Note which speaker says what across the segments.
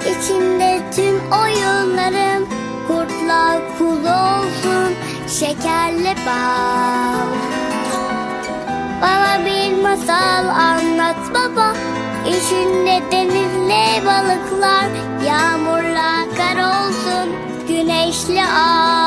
Speaker 1: içinde tüm oyunlarım Kurtla kul olsun şekerle bal. Bana bir masal anlat baba. İçinde denizle balıklar Yağmurla kar olsun güneşli ay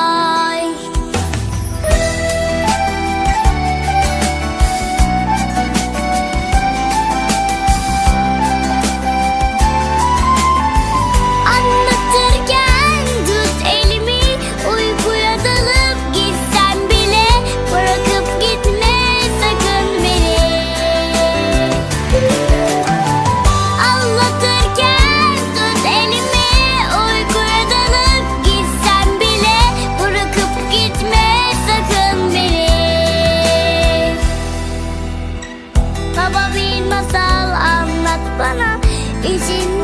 Speaker 1: bana İçinde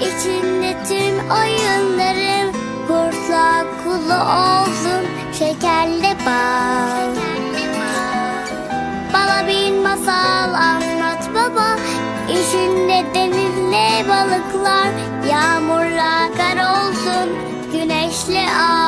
Speaker 1: İçinde tüm oyunlarım. Kurtla kulu olsun Şekerle bal. Bana bir masal anlat baba. İçinde denizle balıklar. Yağmurla kar olsun Güneşli ay